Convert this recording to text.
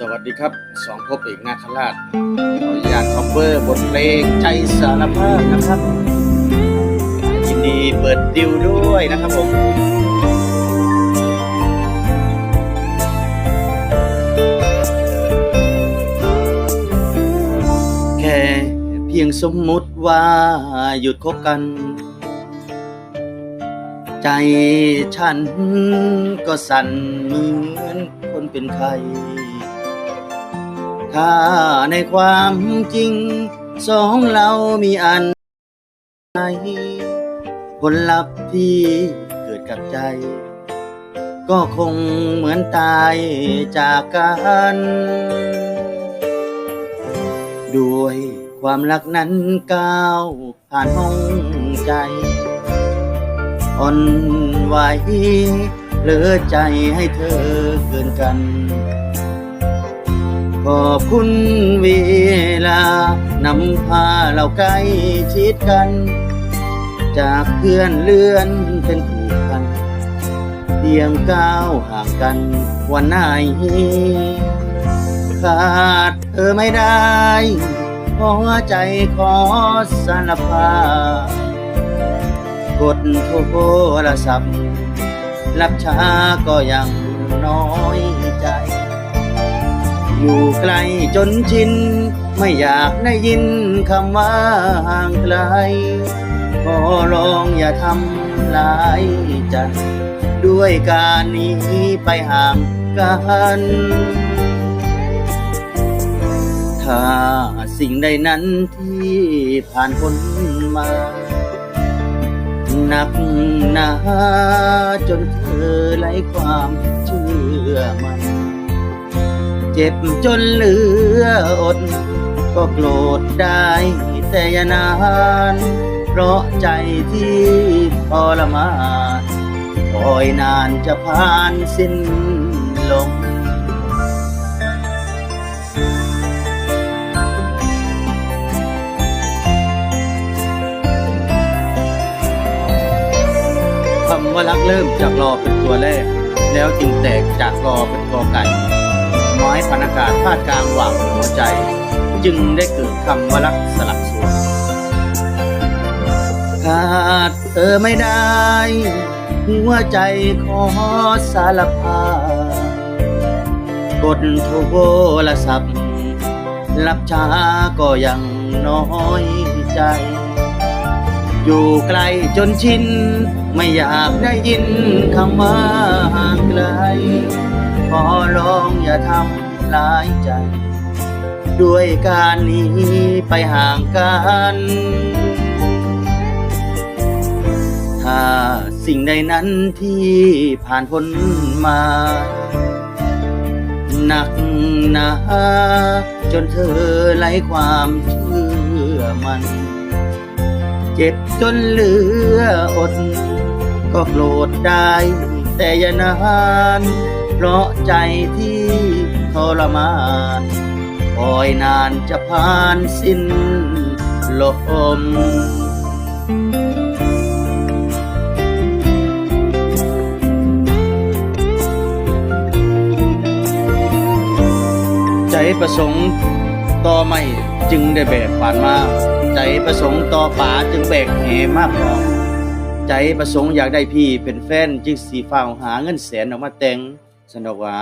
สวัสดีครับสองพบเอกนาคราชขออนุญาตคอมเวอร์บทเพลงใจสารภาพนะครับยินดีเปิดดิวด้วยนะครับผมแค่เพียงสมมุติว่าหยุดคบกัน ใจฉันก็สั่นเหมือนคนเป็นไข้ ถ้าในความจริง สองเรามีอันไหนผลลัพธ์ที่เกิดกับใจ ก็คงเหมือนตายจากกัน ด้วยความรักนั้นก้าวผ่านห้องใจอ่อนไหวเหลือใจให้เธอเกินกัน อบคุณเวลานำพาเราใกล้ชิดกัน จากเพื่อนเลื่อนเป็นผูกพันเพียงก้าวห่างกันวันไหนขาดเธอไม่ได้หัวใจขอสารภาพกดโทรศัพท์รับช้าก็ยังน้อยใจ อยู่ไกลจนชิน ไม่อยากได้ยินคำว่าห่างไกล ขอร้องอย่าทำร้ายใจด้วยการหนี้ไปห่างกันถ้าสิ่งใดนั้นที่ผ่านพ้นมาหนักหนาจนเธอไร้ความเชื่อมัน เจ็บจนเหลืออด ก็โกรธได้แต่ยานาน เพราะใจที่ทรมานคอยนานจะผ่านสิ้นลมคำว่ารักเริ่มจากรอเป็นตัวแรก แล้วจึงแตกจากรอเป็นกอไก่ ไม้พันอากาศพาดกลางหว่างหัวใจ จึงได้เกิดคำว่ารักสลักส่วนขาดเธอไม่ได้ หัวใจขอสารภาพกดโทรศัพท์รับช้าก็ยังน้อยใจ อยู่ไกลจนชิน ไม่อยากได้ยินคำว่าห่างไกล ขอร้องอย่าทำร้ายใจ ด้วยการหนีไปห่างกัน ถ้าสิ่งใดนั้นที่ผ่านพ้นมาหนักหนาจนเธอไร้ความเชื่อมัน เจ็บจนเหลืออด ก็โกรธได้แต่อย่านาน เพราะใจที่ทรมานคอยนานจะผ่านสิ้นลมใจประสงค์ต่อไม่จึงได้แบกผ่านมา ใจประสงค์ต่อป๋าจึงแบกเหมากพอใจประสงค์อยากได้พี่เป็นแฟนจึงสีฟ้าหาเงินแสนออกมาแต่ง สนอกหวา